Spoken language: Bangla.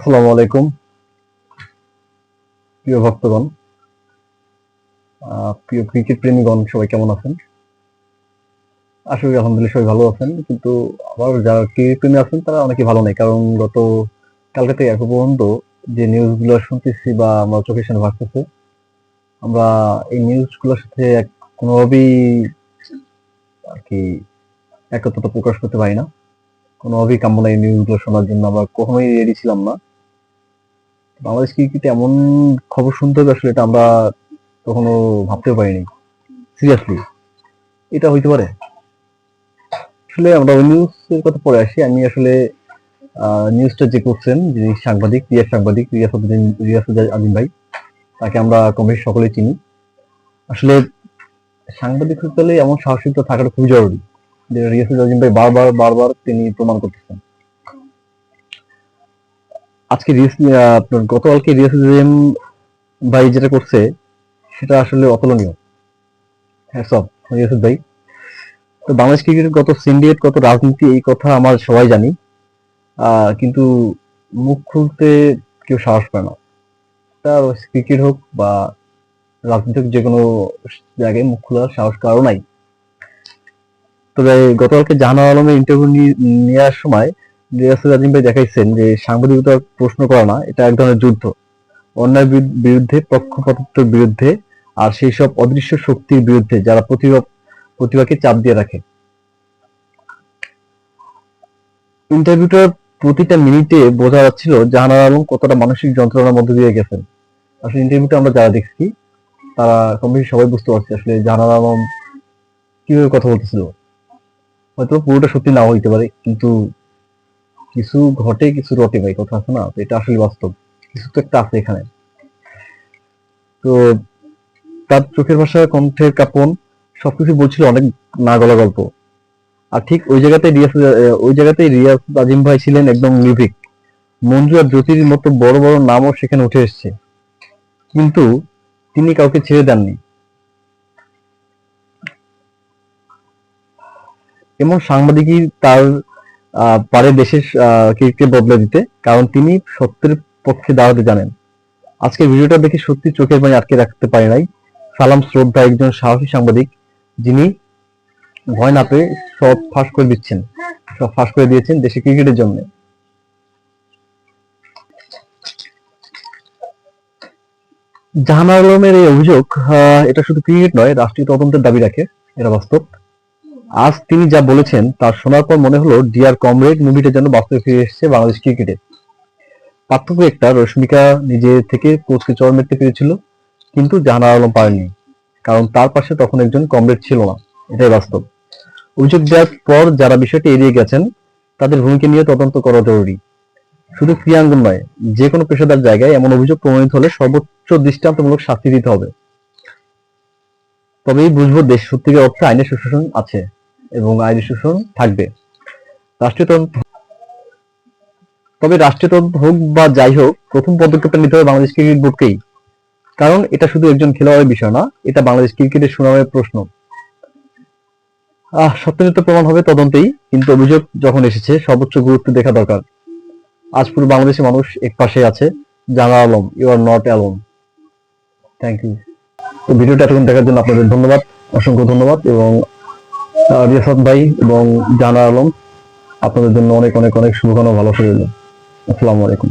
আসসালামু আলাইকুম। প্রিয় ভক্তগণ প্রিয় ক্রিকেট প্রেমীগণ, সবাই কেমন আছেন? করি আলহামদুলিল্লাহ সবাই ভালো আছেন, কিন্তু আবার যারা ক্রিকেট প্রেমী আছেন, তারা অনেকে ভালো নেই, কারণ গত কালকে থেকে এখন পর্যন্ত যে নিউজগুলো শুনতেছি বা আমরা চোখের সামনে ভাসতেছে, আমরা এই নিউজগুলোর সাথে এক- কোনোভাবেই আর কি একত্রতা প্রকাশ করতে পারি না। কোনোভাবেই কাম্য না এই নিউজগুলো শোনার জন্য, আমরা কখনোই রেডি ছিলাম না। বাংলাদেশ ক্রিকেটে এমন খবর শুনতে হবে আসলে, এটা আমরা কখনো ভাবতেও পারিনি। সিরিয়াসলি এটা হইতে পারে। আসলে আমরা ওই নিউজের কথা পরে আসি। আমি আসলে নিউজটা যে করছেন, যিনি সাংবাদিক রিয়া সাংবাদিক রিয়াসুদ্দিন রিয়াসুদ আজিম ভাই, তাকে আমরা কম বেশি সকলেই চিনি। আসলে সাংবাদিক হতে এমন সাহসিকতা থাকাটা খুবই জরুরি। যে রিয়াসুদ আজিম ভাই বারবার বারবার তিনি প্রমাণ করতেছেন। আজকে আপনার গতকালকে রিয়াসুদ্দিন ভাই যেটা করছে, সেটা আসলে অতুলনীয়। হ্যাঁ সব রিয়াসুদ ভাই। তো বাংলাদেশ ক্রিকেটের কত সিন্ডিকেট কত রাজনীতি, এই কথা আমার সবাই জানি। কিন্তু মুখ খুলতে কেউ সাহস পায় না। তা ক্রিকেট হোক বা রাজনীতি হোক যে কোনো জায়গায় মুখ খোলার সাহস কারও নাই। তবে গতকালকে জাহানার আলমের ইন্টারভিউ নেওয়ার সময় রিয়াসুল আজিম ভাই দেখাইছেন যে সাংবাদিকতার প্রশ্ন করা না, এটা এক ধরনের যুদ্ধ। অন্যায় বিরু- বিরুদ্ধে, পক্ষপাতিত্বের বিরুদ্ধে, আর সেই সব অদৃশ্য শক্তির বিরুদ্ধে যারা প্রতিভা প্রতিভাকে চাপ দিয়ে রাখে। ইন্টারভিউটার প্রতিটা মিনিটে বোঝা যাচ্ছিল জাহানার আলম কতটা মানসিক যন্ত্রণার মধ্যে দিয়ে গেছেন। আসলে ইন্টারভিউটা আমরা যারা দেখছি, তারা কম সবাই বুঝতে পারছে আসলে জাহানার আলম কীভাবে কথা বলতেছিল। হয়তো পুরোটা সত্যি নাও হইতে পারে, কিন্তু কিছু ঘটে, কিছু রটে ভাই, কথা আছে না? এটা আসলে বাস্তব। কিছু তো একটা আছে এখানে। তো তার চোখের ভাষা, কণ্ঠের কাপন, সবকিছু বলছিল অনেক না গলা গল্প। আর ঠিক ওই জায়গাতে রিয়াজ ওই জায়গাতে রিয়াজ আজিম ভাই ছিলেন একদম নির্ভীক। মঞ্জু আর জ্যোতির মতো বড় বড় নামও সেখানে উঠে এসেছে। কিন্তু তিনি কাউকে ছেড়ে দেননি। এমন সাংবাদিকই তার পারে দেশের ক্রিকেটকে বদলে দিতে, কারণ তিনি সত্যের পক্ষে দাঁড়াতে জানেন। আজকে ভিডিওটা দেখে সত্যি চোখের পানি আটকে রাখতে পারে নাই সালাম শ্রদ্ধা একজন সাহসী সাংবাদিক, যিনি ভয় না পেয়ে সব ফাঁস করে দিচ্ছেন। সব ফাঁস করে দিয়েছেন দেশে ক্রিকেটের জন্য। জাহানার আলমের এই অভিযোগ এটা শুধু ক্রিকেট নয়, রাষ্ট্রীয় তদন্তের দাবি রাখে, এটা বাস্তব। আজ তিনি যা বলেছেন, তা শোনার পর মনে হলো, ডিয়ার কমরেড, মুভিটা যেন বাস্তবে ফিরে এসেছে বাংলাদেশ ক্রিকেটে। পার্থক্য একটা, রশ্মিকা নিজে থেকে কোচকে চর মেরতে পেরেছিল, কিন্তু জাহানার আলম পারেননি, কারণ তার পাশে তখন একজন কমরেড ছিল না, এটাই বাস্তব। অভিযোগ দেওয়ার পর যারা বিষয়টি এড়িয়ে গেছেন, তাদের ভূমিকা নিয়ে তদন্ত করা জরুরি। শুধু ক্রিয়াঙ্গন নয়, যে কোনো পেশাদার জায়গায় এমন অভিযোগ প্রমাণিত হলে সর্বোচ্চ দৃষ্টান্তমূলক শাস্তি দিতে হবে। তবেই বুঝব দেশ সত্যিকার অর্থে আইনের সুশাসন আছে। এবং আইনি শোষণ থাকবে। রাষ্ট্রীয় তবে রাষ্ট্রীয় তদন্ত হোক বা যাই হোক, প্রথম পদক্ষেপটা নিতে হবে বাংলাদেশ ক্রিকেট বোর্ডকেই। কারণ এটা শুধু একজন খেলোয়াড়ের বিষয় না, এটা বাংলাদেশ ক্রিকেটের সুনামের প্রশ্ন। আহ সত্যনিত্য প্রমাণ হবে তদন্তেই, কিন্তু অভিযোগ যখন এসেছে, সর্বোচ্চ গুরুত্ব দেখা দরকার। আজ পুরো বাংলাদেশের মানুষ এক পাশে আছে জানা Alam you are not alone thank you তো ভিডিওটা এতক্ষণ দেখার জন্য আপনাদের ধন্যবাদ, অসংখ্য ধন্যবাদ, এবং আহ, রিয়াসাত ভাই এবং জানা আলম আপনাদের জন্য অনেক অনেক অনেক শুভকামনা ভালো করে আসসালামু আলাইকুম।